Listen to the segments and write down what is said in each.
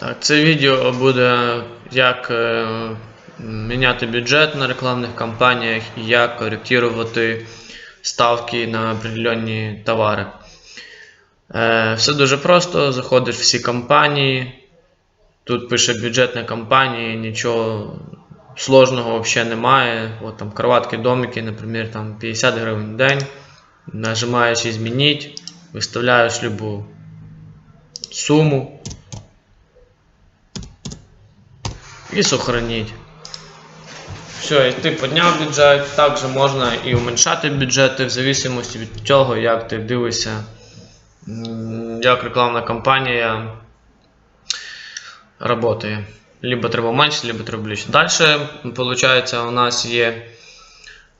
Так, це відео буде як е, міняти бюджет на рекламних кампаніях і як коректувати ставки на определенні товари. Е, все дуже просто. Заходиш в всі компанії. Тут пише бюджетна компанія, нічого сложного взагалі немає. От там кроватки, домики, наприклад, там 50 гривень в день. Нажимаєш «Изменить», виставляєш любу суму і сохранить. Все, і ти підняв бюджет, також можна і уменьшати бюджети в зависимості від того, як ти дивишся, як рекламна кампанія працює. Либо треба менше, либо треба більше. Далі, виходить, у нас є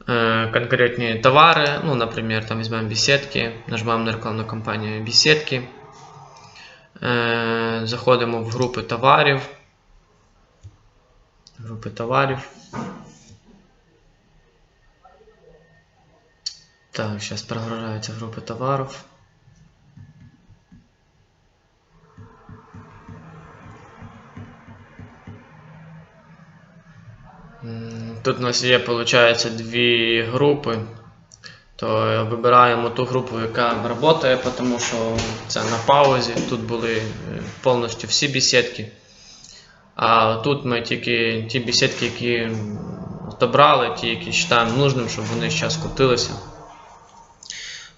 е, конкретні товари. Ну, наприклад, там візьмемо беседки, нажимаємо на рекламну кампанію беседки. Е, заходимо в групи товарів. Групи товарів. Так, зараз прогружаються групи товарів. Тут у нас є, виходить, дві групи. То вибираємо ту групу, яка працює, тому що це на паузі. Тут були е, повністю всі бесідки. А тут ми тільки ті бесідки, які отобрали, ті, які вважаємо нужним, щоб вони зараз крутилися.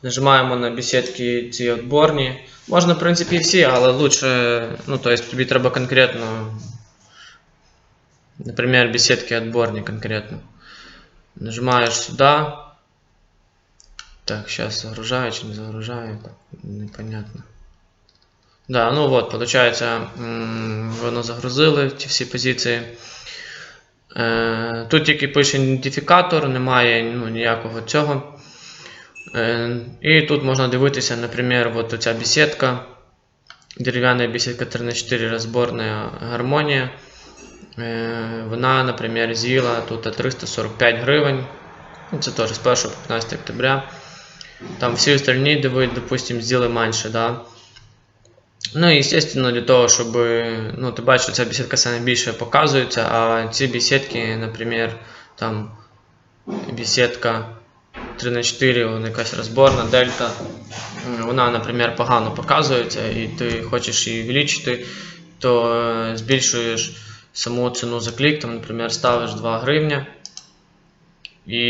Нажимаємо на бесідки ці відборні. Можна, в принципі, всі, але лучше, ну, то есть тобі треба конкретно, например, беседки отборні конкретно. Нажимаешь сюда. Так, сейчас загружаю, чи не загружаю, непонятно. Да, ну вот, получается, воно загрузили ті всі позиції. Е, тут тільки пише ідентифікатор, немає ну, ніякого цього. Е, і тут можна дивитися, наприклад, оця беседка. Дерев'яна беседка 3х4 розборна гармонія. Е, вона, наприклад, з'їла тут 345 гривень. Ну, Це теж з 1 по 15 октября. Там всі остальні, де ви, допустим, з'їли менше, да. Ну і, естественно, для того, щоб, ну, ти бачиш, що ця беседка саме більше показується, а ці беседки, наприклад, там беседка 3 на 4 вона якась розборна, дельта, вона, наприклад, погано показується, і ти хочеш її увеличити, то е, збільшуєш саму ціну за клік, там, наприклад, ставиш 2 гривня. І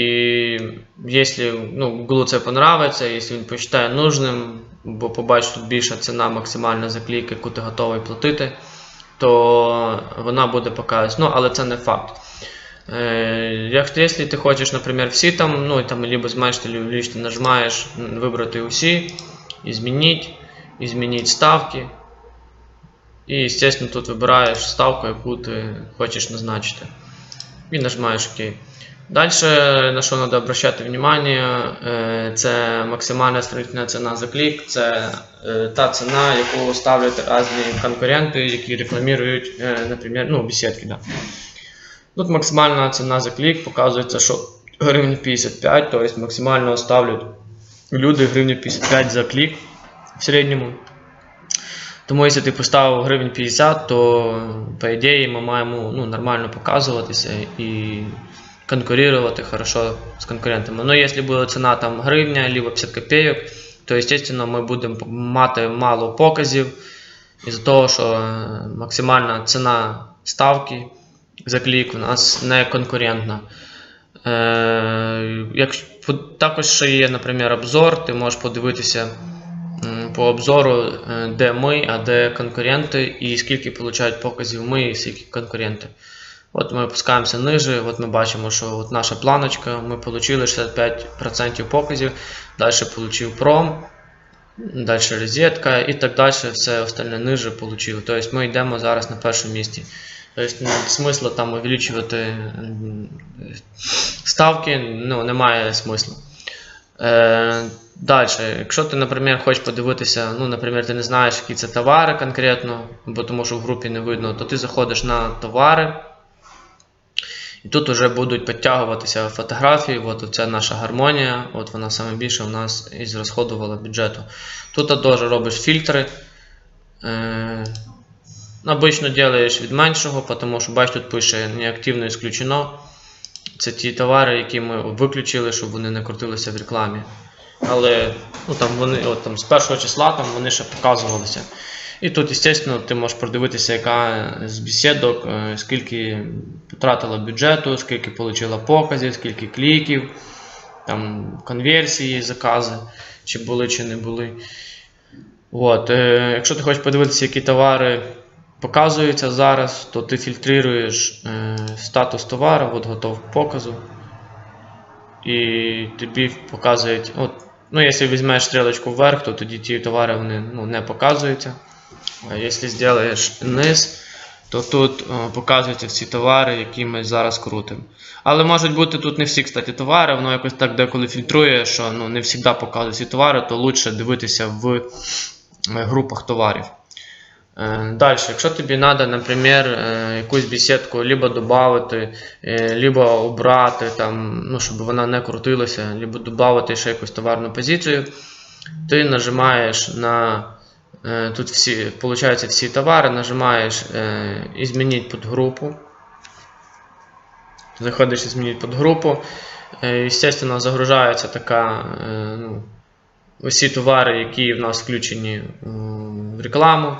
якщо ну, Google це понравиться, якщо він посчитає нужним, бо побачить тут більша ціна максимальна за клік, яку ти готовий платити, то вона буде показувати. Ну, але це не факт. Е, Якщо ти хочеш, наприклад, всі там, ну там либо зменшити, либо нажимаєш вибрати усі, змінити, змінити ставки. І, естественно, тут вибираєш ставку, яку ти хочеш назначити. І нажимаєш ОК. Далі, на що треба обращати внимание, е, це максимальна строительна ціна за клік, це е, та ціна, яку ставлять різні конкуренти, які рекламують, е, наприклад, ну, беседки. Да. Тут максимальна ціна за клік показується, що гривень 55, тобто максимально ставлять люди гривню 55 за клік в середньому. Тому якщо ти поставив гривень 50, то по ідеї ми маємо ну, нормально показуватися і конкурувати хорошо з конкурентами. Ну, якщо буде ціна там гривня або 50 копійок, то, естественно, ми будемо мати мало показів із-за того, що е, максимальна ціна ставки за клік у нас не конкурентна. Е, також ще є, наприклад, обзор, ти можеш подивитися по обзору, е, де ми, а де конкуренти, і скільки получають показів ми, і скільки конкуренти. От ми опускаємося ниже, от ми бачимо, що от наша планочка, ми отримали 65% показів, далі отримав пром, далі розетка і так далі, все остальне ниже отримали. Тобто ми йдемо зараз на першому місці. Тобто ну, смисла там увеличувати ставки ну, немає смислу. Е, Далі, якщо ти, наприклад, хочеш подивитися, ну, наприклад, ти не знаєш, які це товари конкретно, бо тому що в групі не видно, то ти заходиш на товари. І тут вже будуть підтягуватися фотографії. От це наша гармонія, от вона саме більше у нас із розходувала бюджету. Тут теж робиш фільтри. Е, Обично делаєш від меншого, тому що бач, тут пише неактивно ісключено. Це ті товари, які ми виключили, щоб вони не крутилися в рекламі. Але ну, там вони, от, там, з першого числа там, вони ще показувалися. І тут, звісно, ти можеш продивитися, яка з бесідок, е, скільки потратила бюджету, скільки отримала показів, скільки кліків, там, конверсії, закази, чи були, чи не були. От, е, якщо ти хочеш подивитися, які товари показуються зараз, то ти фільтруєш е, статус товару, от готов к показу. І тобі показують. От, ну, якщо візьмеш стрілочку вверх, то тоді ті товари вони, ну, не показуються. Якщо зробиш низ, то тут показуються всі товари, які ми зараз крутимо. Але можуть бути тут не всі, кстати, товари, воно якось так деколи фільтрує, що ну, не завжди показує всі товари, то краще дивитися в е, групах товарів. Е, Далі, якщо тобі треба, наприклад, е, якусь бесідку либо додати, е, либо обрати, там, ну, щоб вона не крутилася, либо додати ще якусь товарну позицію, ти нажимаєш на е, тут всі, получаються всі товари, нажимаєш е, «Изменить подгруппу». Заходиш «Изменить подгруппу». Е, Естественно, загружається така, е, ну, усі товари, які в нас включені е, в рекламу.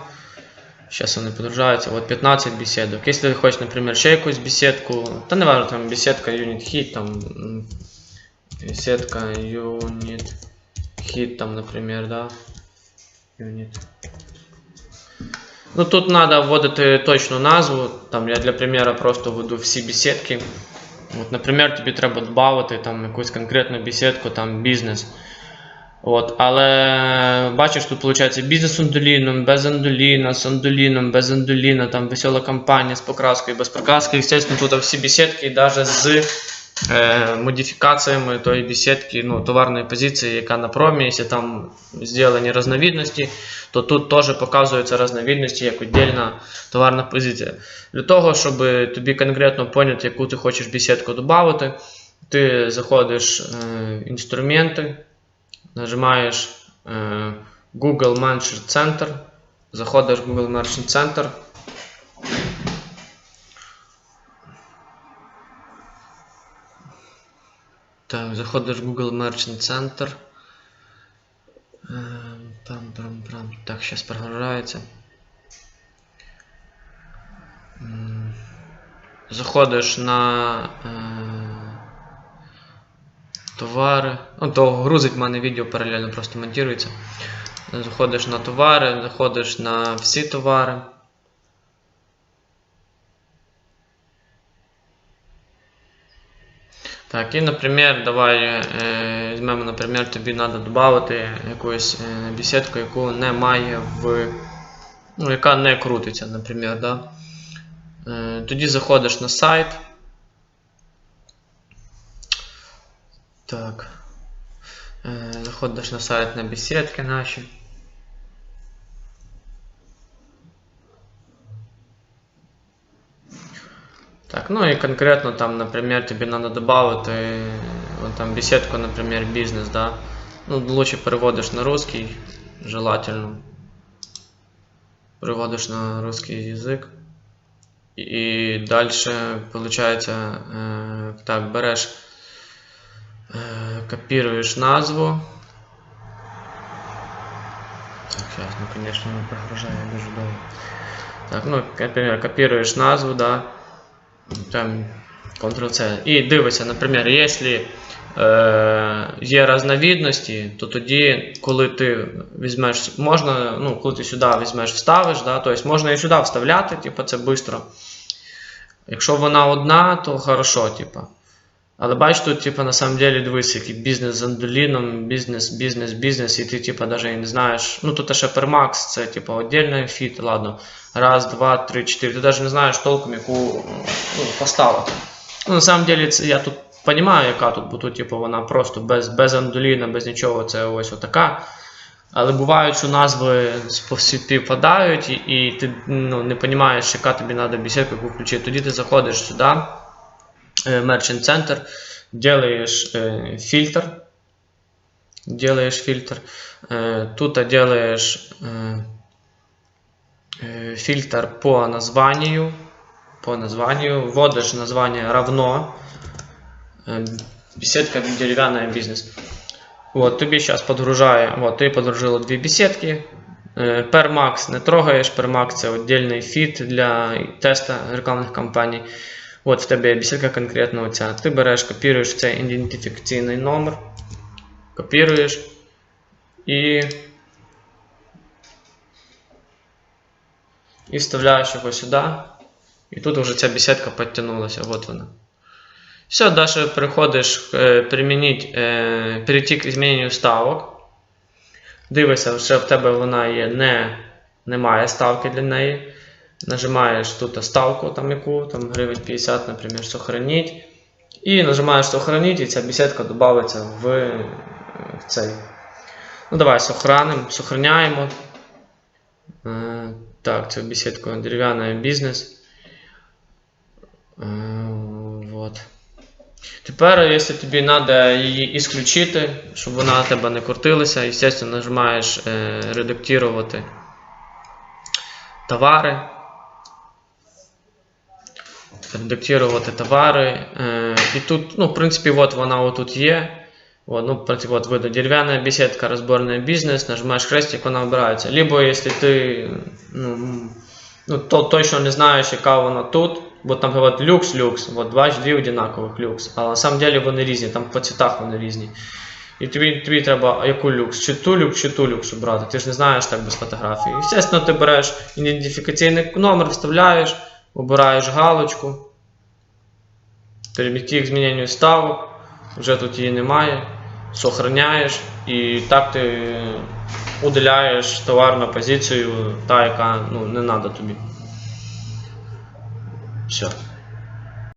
Сейчас вони подгружаються. От 15 беседок. Если ти хочеш, наприклад, ще якусь беседку, то не важно, там беседка Unit Hit, там беседка Unit Hit, там, наприклад, да. Unit. Ну тут треба вводити точну назву. Там я для примера просто введу всі беседки. От, наприклад, тобі треба додати там якусь конкретну беседку, там бізнес. От, але бачиш, тут виходить бізнес з андуліном, без андуліна, з андуліном, без андуліна, там весела компанія з покраскою, без покраски. Звісно, тут всі беседки, навіть з е, модифікаціями тої беседки, ну, товарної позиції, яка на промі, якщо там зроблені різновидності, то тут теж показуються різновидності як віддільна товарна позиція. Для того, щоб тобі конкретно поняти, яку ти хочеш беседку додати, ти заходиш е, в інструменти. Нажимаєш е, Google Merchant Center, заходиш в Google Merchant Center. Так, заходиш в Google Merchant Center. Там, там, там. Так, зараз прогружається. Заходиш на е, товари. Ну, то грузить в мене відео паралельно просто монтується. Заходиш на товари, заходиш на всі товари. Так, і, наприклад, давай е, візьмемо, наприклад, тобі треба додати якусь е, бесідку, яку немає в. Ну, яка не крутиться, наприклад. Да? Е, тоді заходиш на сайт. Так. Е, Заходиш на сайт на бесідки наші. Так, ну и конкретно там, например, тебе надо добавить вот там беседку, например, бизнес, да. Ну, лучше переводишь на русский, желательно. Переводишь на русский язык. И дальше получается, э, так, берешь, э, копируешь назву. Так, сейчас, ну, конечно, не прогружаю дуже долго. Так, ну, например, копируешь назву, да. Там Ctrl-C. І дивиться, наприклад, якщо е, є різновидності, то тоді, коли ти візьмеш, можна, ну, коли ти сюди візьмеш, вставиш, да, тобто можна і сюди вставляти, типу, це швидко. Якщо вона одна, то хорошо, типу. Але бач, тут, типу, на самом деле, дивись, який бізнес з андоліном, бізнес, бізнес, бізнес, і ти, типу, навіть не знаєш. Ну, тут ще Permax, це, типу, віддільний фіт, ладно. Раз, два, три, чотири. Ти навіть не знаєш толком, яку ну, поставити. Ну, на самом деле, це, я тут розумію, яка тут, бо тут, типу, вона просто без, без андоліна, без нічого, це ось отака. Але буває, що назви співпадають, і, і ти ну, не розумієш, яка тобі треба бесідку включити. Тоді ти заходиш сюди. Merchant Center, делаешь э, фильтр, делаешь фильтр, э, тут делаешь э, е, фильтр по названию. По названию. Вводишь название равно. Е, Беседка деревянная бизнес. Вот, тобі зараз подгружає. Вот, ти подгрузило дві беседки. Е, Permax не трогаєш. Permax це віддільний фіт для теста рекламних кампаній. От в тебе є беседка конкретно оця. Ти береш, копіруєш цей ідентифікаційний номер, копіруєш і. І вставляєш його сюди. І тут вже ця беседка підтягнулася. Вот вона. Все, далі переходиш е, е, перейти к зміненню ставок. Дивишся, що в тебе вона є, не, немає ставки для неї. Нажимаєш тут ставку, там яку, там гривень 50, наприклад, сохранить. І нажимаєш сохранить, і ця беседка додається в, в цей. Ну, давай сохраним, сохраняємо. Е, так, цю беседку дерев'яний бізнес. Е, вот. Тепер, якщо тобі треба її ісключити, щоб вона тебе не крутилася, звісно, нажимаєш е, редактувати товари. Редактувати товари. Е, і тут, ну, в принципі, от вона отут є. Вот, ну, вот выйду деревянная беседка, разборный бизнес, нажимаешь крестик, вона обирається. Либо если ти ну, ну, то, точно не знаєш, яка вона тут, бо там от люкс, люкс, от два дві одинакових люкс. А на самом деле вони різні, там по цвітах вони різні. І тобі, тобі треба яку люкс, чи ту люкс, чи ту люкс обрати. Ти ж не знаєш так без фотографії. Звісно, ти береш ідентифікаційний номер, вставляєш, обираєш галочку, перемістив к зміненню ставок, вже тут її немає, сохраняєш і так ти удаляєш товарну позицію, та, яка ну, не треба тобі. Все.